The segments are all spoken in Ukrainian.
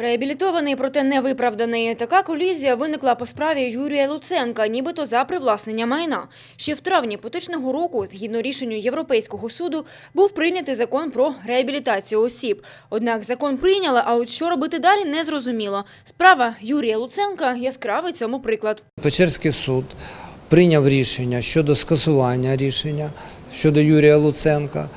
Реабілітований, проте не виправданий. Така колізія виникла по справі Юрія Луценка, нібито за привласнення майна. Ще в травні поточного року, згідно рішенню Європейського суду, був прийнятий закон про реабілітацію осіб. Однак закон прийняли, а от що робити далі, не зрозуміло. Справа Юрія Луценка – яскравий цьому приклад. Печерський суд прийняв рішення щодо скасування рішення щодо Юрія Луценка,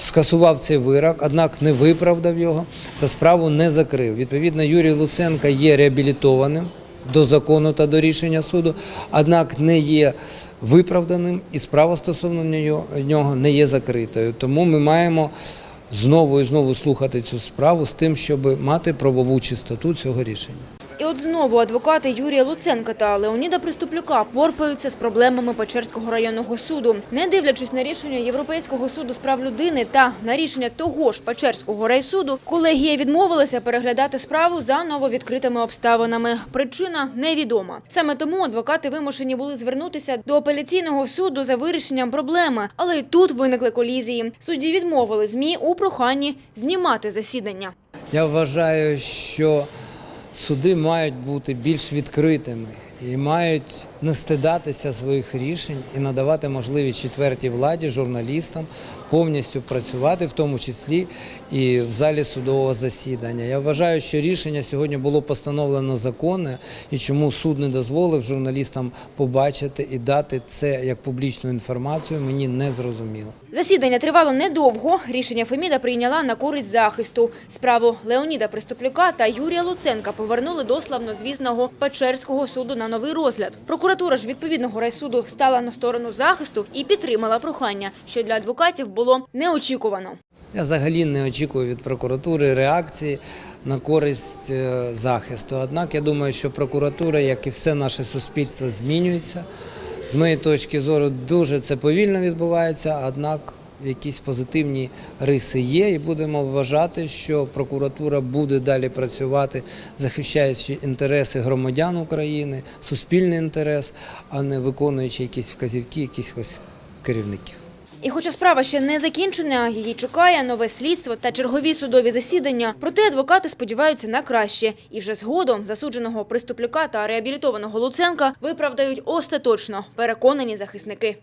скасував цей вирок, однак не виправдав його та справу не закрив. Відповідно, Юрій Луценка є реабілітованим до закону та до рішення суду, однак не є виправданим і справа стосовно нього не є закритою. Тому ми маємо знову і знову слухати цю справу з тим, щоб мати правову чистоту цього рішення. От знову адвокати Юрія Луценка та Леоніда Приступлюка порпаються з проблемами Печерського районного суду. Не дивлячись на рішення Європейського суду з прав людини та на рішення того ж Печерського райсуду, колегія відмовилася переглядати справу за нововідкритими обставинами. Причина невідома. Саме тому адвокати вимушені були звернутися до апеляційного суду за вирішенням проблеми. Але й тут виникли колізії. Судді відмовили ЗМІ у проханні знімати засідання. Я вважаю, що суди мають бути більш відкритими і мають не стидатися своїх рішень і надавати можливість четвертій владі, журналістам повністю працювати, в тому числі і в залі судового засідання. Я вважаю, що рішення сьогодні було постановлено законне, і чому суд не дозволив журналістам побачити і дати це як публічну інформацію, мені не зрозуміло. Засідання тривало недовго. Рішення Феміда прийняла на користь захисту. Справу Леоніда Приступлюка та Юрія Луценка повернули до славнозвісного Печерського суду на новий розгляд. Прокуратура ж відповідного райсуду стала на сторону захисту і підтримала прохання, що для адвокатів було неочікувано. Я взагалі не очікую від прокуратури реакції на користь е, захисту. Однак я думаю, що прокуратура, як і все наше суспільство, змінюється. З моєї точки зору, дуже це повільно відбувається, однак якісь позитивні риси є, і будемо вважати, що прокуратура буде далі працювати, захищаючи інтереси громадян України, суспільний інтерес, а не виконуючи якісь вказівки, якихось керівників. І хоча справа ще не закінчена, її чекає нове слідство та чергові судові засідання. Проте адвокати сподіваються на краще. І вже згодом засудженого Приступлюка та реабілітованого Луценка виправдають остаточно, переконані захисники.